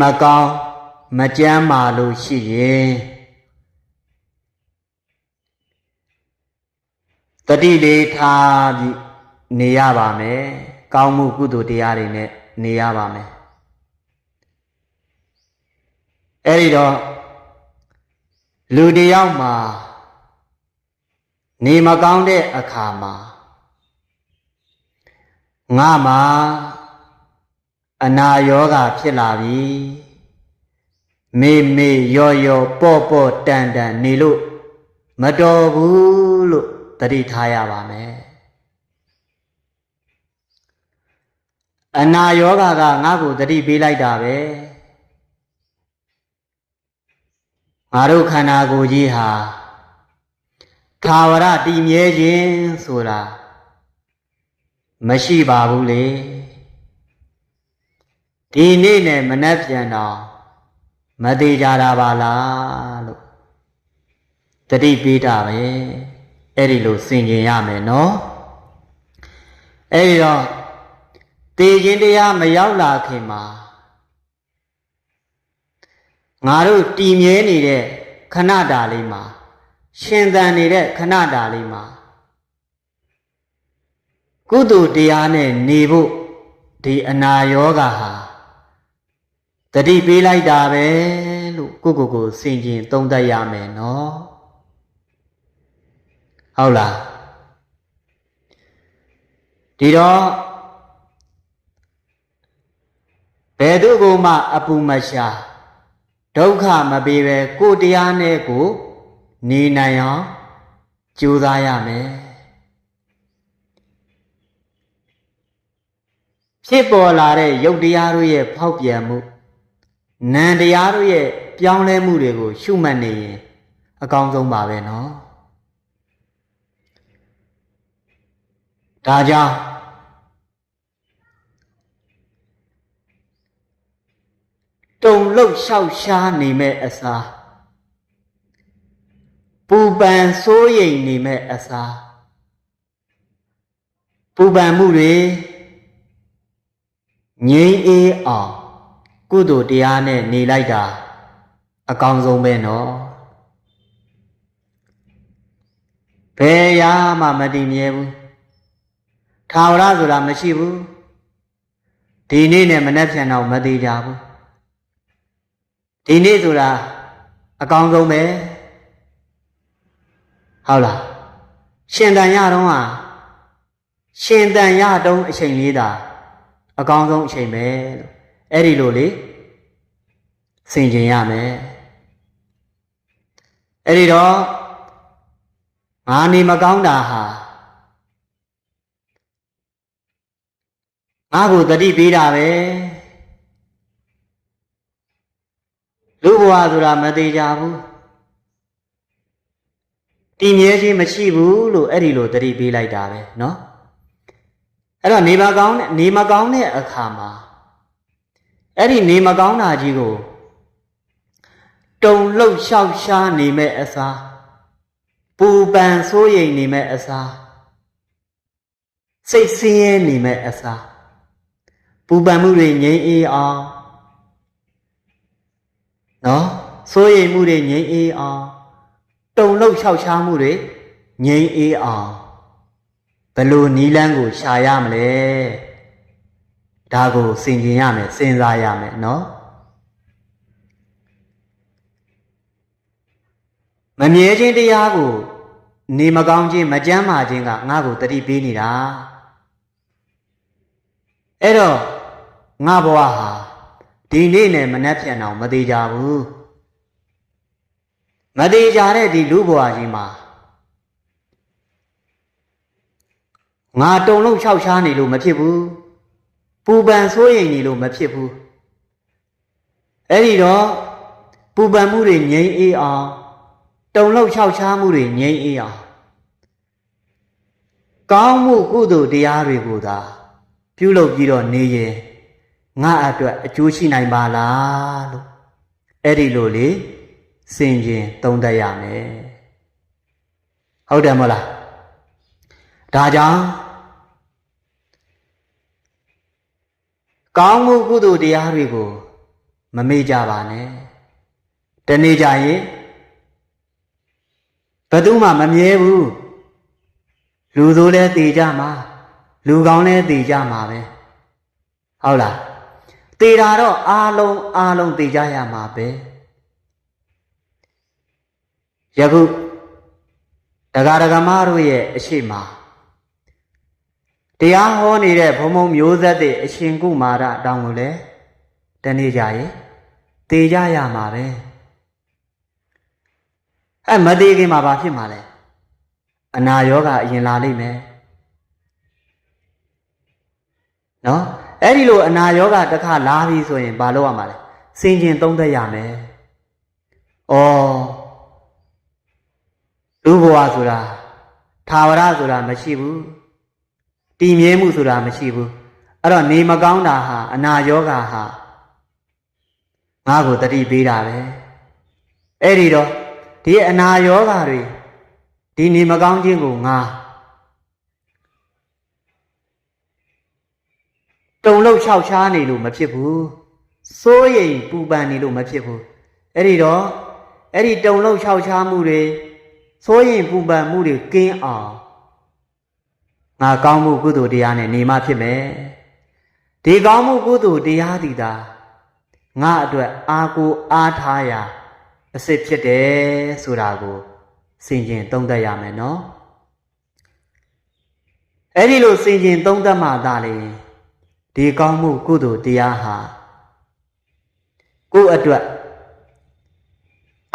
မကောင်းမကြမ်းမာလို့ရှိရင်တတိလေးထားပြီးနေရပါမယ်ကောင်းမှုကုသိုလ်တရားတွေနဲ့နေရပါမယ်အဲ့ဒီတော့လူတစ်ယောက်မှာနေမကောင်းတဲ့အခါမှာငါမှာ အနာယောဂဖြစ်လာပြီမေမေရောရောပေါ့ပေါ့တန်တန်နေလို့မတော်ဘူးလို့တတိထားရပါမယ်အနာယောဂကငါ့ကိုတတိပေးလိုက်တာပဲငါတို့ခန္ဓာကိုယ်ကြီးဟာသာဝရတည်မြဲခြင်းဆိုတာမရှိပါဘူးလေ ဒီနေ့နဲ့မနှက်ပြန်တော့မသေးကြတာပါလားလို့တတိပေးတာပဲအဲ့ဒီလိုစင်ကျင်ရမယ်နော်အဲ့ဒီတော့တေခြင်းတရားမရောက်လာခင်မှာငါတို့တည်မြဲနေတဲ့ခဏတာလေးမှာရှင်သန်နေတဲ့ခဏတာလေးမှာကုသိုလ်တရားနဲ့နေဖို့ဒီအနာယောဂဟာ တတိပေးလိုက်တာပဲလို့ကိုကိုကိုစင်ကျင်သုံးသပ်ရမယ်နော်ဟုတ်လားဒီတော့ဘယ်သူကမှအပူမရှာဒုက္ခမပေးပဲကိုတရားနဲ့ကို နေနိုင်အောင်ကြိုးစားရမယ်ဖြစ်ပေါ်လာတဲ့ယုတ်တရားတို့ရဲ့ဖောက်ပြန်မှု နံတရားတို့ရဲ့ပြောင်းလဲမှုတွေကို ရှုမှတ်နေရင်အကောင်းဆုံးပါပဲเนาะဒါကြောင့်တုံလှုပ်လျှောက်ရှားနေမဲ့အစားပူပန်စိုးရိမ်နေမဲ့အစားပူပန်မှုတွေငြိမ်းအေးအောင် ကုသိုလ်တရားနဲ့နေလိုက်တာအကောင်းဆုံးပဲနော်ဘယ်ရာမှမတည်မြဲဘူးထာဝရဆိုတာမရှိဘူးဒီနေ့နဲ့မနှက်ဖြန်တော့မသေးကြဘူးဒီနေ့ဆိုတာအကောင်းဆုံးပဲဟုတ်လားရှင်တန်ရတော့ဟာရှင်တန်ရတုံးအချိန်လေးတာအကောင်းဆုံးအချိန်ပဲလို့ အဲ့ဒီလိုလေစင်ကျင်ရမယ်အဲ့ဒီတော့ငါနေမကောင်းတာဟာငါ့ကိုတတိပေးတာပဲလူဘဝဆိုတာမသေးကြဘူးတည်မြဲခြင်းမရှိဘူးလို့အဲ့ဒီလိုတတိပေးလိုက်တာပဲเนาะအဲ့တော့နေမကောင်းတဲ့နေမကောင်းတဲ့အခါမှာ အဲ့ဒီနေမကောင်းတာကြီးကိုတုံလှုပ်လျှောက်ရှားနေမဲ့အစားပူပန်ဆိုးရိမ်နေမဲ့အစားစိတ်ဆင်းရဲနေမဲ့အစားပူပန်မှုတွေငြိမ်းအေးအောင်နော်စိုးရိမ်မှုတွေငြိမ်းအေးအောင်တုံလှုပ်လျှောက်ရှားမှုတွေငြိမ်းအေးအောင်ဘယ်လိုနီးလန်းကိုရှာရမလဲ ဒါကိုစင်ကျင်ရမယ်စဉ်းစားရမယ်နော်မမြဲခြင်းတရားကို နေမကောင်းခြင်းမကြမ်းမာခြင်းကငါ့ကိုတတိပေးနေတာအဲ့တော့ငါဘဝဟာဒီနေ့နဲ့မနှက်ပြန်အောင်မသေးကြဘူးမသေးကြတဲ့ဒီလူဘဝကြီးမှာငါတုံလုံးလျှောက်ရှားနေလို့မဖြစ်ဘူး ပူပန်ဆိုးရင်နေလို့မဖြစ်ဘူးအဲ့ဒီတော့ပူပန်မှုတွေငြိမ်းအေးအောင်တုံလုံးလျှောက်ရှားမှုတွေငြိမ်းအေးအောင်ကောင်းမှုကုသိုလ်တရားတွေကိုသာပြုလုပ်ပြီးတော့နေရင်ငါအတွက်အကျိုးရှိနိုင်ပါလားလို့အဲ့ဒီလိုလေစင်ကျင်သုံးသပ်ရမယ်ဟုတ်တယ်မဟုတ်လားဒါကြောင့် ကောင်းမှုကုသိုလ်တရားတွေကိုမမေ့ကြပါနဲ့တနေ့ကြရင်ဘယ်သူမှမမြဲဘူးလူဆိုးလဲတည်ကြမှာလူကောင်းလဲတည်ကြမှာပဲဟုတ်လားတည်တာတော့အားလုံးအားလုံးတည်ကြရမှာပဲယခုတရားဒဂမတို့ရဲ့အရှိမ တရားဟောနေတဲ့ဘုံဘုံမျိုးဆက်တဲ့အရှင်ကုမာရတောင်းလို့လေတနေ့ကြရင်တည်ကြရမှာပဲအဲမတည်ခင်မှာဘာဖြစ်မှာလဲအနာယောဂအရင်လာလိမ့်မယ်နော်အဲ့ဒီလိုအနာယောဂတစ်ခါလာပြီဆိုရင်ဘာလုပ်ရမှာလဲစင်ကျင်သုံးသက်ရမယ်ဩလူဘဝဆိုတာသာဝရဆိုတာမရှိဘူး တည်မြဲမှုဆိုတာမရှိဘူးအဲ့တော့နေမကောင်းတာဟာအနာယောဂဟာငါ့ကိုတတိပေးတာပဲအဲ့ဒီတော့ဒီအနာယောဂတွေဒီနေမကောင်းခြင်းကိုငါတုံလို့ခြောက်ချားနေလို့မဖြစ်ဘူးစိုးရိမ်ပူပန်နေလို့မဖြစ်ဘူးအဲ့ဒီတော့အဲ့ဒီတုံလို့ခြောက်ချားမှုတွေစိုးရိမ်ပူပန်မှုတွေကင်းအောင် ငါကောင်းမှုကုသိုလ်တရားနဲ့နေမှဖြစ်မယ်ဒီကောင်းမှုကုသိုလ်တရားသည်သာငါအတွက်အာကိုအားထားရာအစ်စ်ဖြစ်တယ်ဆိုတာကိုစင်ကျင်သုံးသပ်ရမယ်နော်အဲ့ဒီလိုစင်ကျင်သုံးသပ်မှသာလေဒီကောင်းမှုကုသိုလ်တရားဟာကိုယ့်အတွက်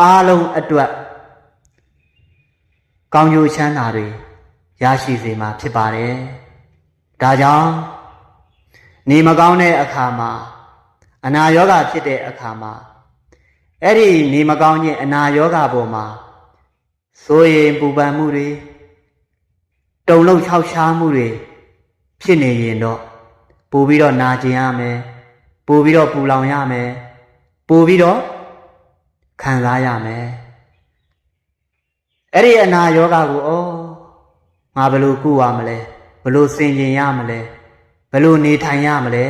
အားလုံးအတွက်ကောင်းကျိုးချမ်းသာတွေ ရရှိစေမှာဖြစ်ပါတယ်ဒါကြောင့်နေမကောင်းတဲ့အခါမှာအနာရောဂါဖြစ်တဲ့အခါမှာအဲ့ဒီနေမကောင်းခြင်းအနာရောဂါပေါ်မှာစိုးရင်ပူပန်မှုတွေတုံလုံးခြောက်ရှားမှုတွေဖြစ်နေရင်တော့ပို့ပြီးတော့နာကျင်ရမယ်ပို့ပြီးတော့ပူလောင်ရမယ်ပို့ပြီးတော့ခံစားရမယ်အဲ့ဒီအနာယောဂကိုဩ ငါဘယ်လိုကုရမလဲဘယ်လိုစင်ကျင်ရမလဲဘယ်လိုနေထိုင်ရမလဲ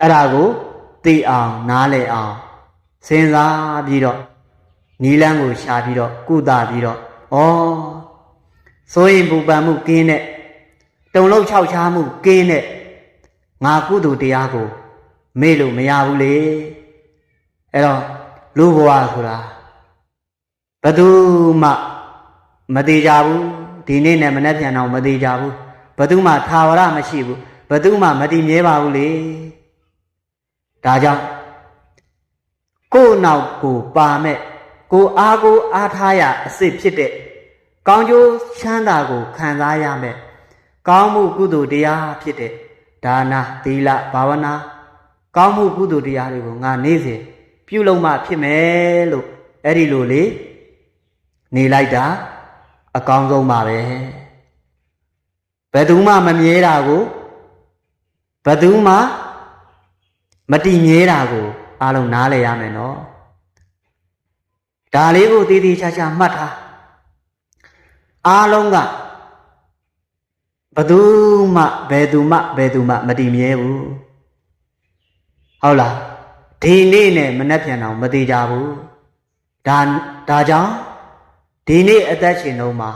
အဲ့ဒါကိုသိအောင်နားလည်အောင်စဉ်းစားပြီးတော့နီလန်းကိုရှာပြီးတော့ကုသပြီးတော့ဩစိုးရင်ပူပန်မှုကင်းတဲ့တုံလုံးခြောက်ချားမှုကင်းတဲ့ငါကုသိုလ်တရားကို မေ့လို့မရဘူးလေအဲ့တော့လူဘဝဆိုတာဘယ်သူမှ မသေးကြဘူးဒီနေ့နဲ့မနေ့ပြန်တော့မသေးကြဘူးဘယ်သူမှသာဝရမရှိဘူးဘယ်သူမှမတည်မြဲပါဘူးလေဒါကြောင့်ကိုယ့်နောက်ကိုပါမဲ့ကိုအားကိုအားထားရအစ်စ်ဖြစ်တဲ့ကောင်းကျိုးချမ်းသာကိုခံစားရမယ်ကောင်းမှုကုသိုလ်တရားဖြစ်တဲ့ဒါနာသီလဘာဝနာကောင်းမှုကုသိုလ်တရားတွေကိုငါနေ့စဉ်ပြုလုပ်မှဖြစ်မယ်လို့အဲ့ဒီလိုလေနေလိုက်တာ အကောင်းဆုံးပါပဲဘယ်သူမှမမြဲတာကိုဘယ်သူမှမတည်မြဲတာကိုအားလုံးနားလည်ရမယ်နော်ဒါလေးကိုတည်တည်ချာချာမှတ်ထားအားလုံးကဘသူမှဘယ်သူမှဘယ်သူမှမတည်မြဲဘူးဟုတ်လားဒီနေ့နဲ့မနှက်ပြန်အောင်မသေးကြဘူးဒါဒါကြောင့် ဒီနေ့အသက်ရှင်တော့မှာ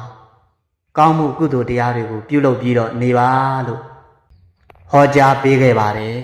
ကောင်းမှုကုသိုလ်တရားတွေကိုပြုလုပ်ပြီးတော့နေပါလို့ဟောကြားပေးခဲ့ပါတယ်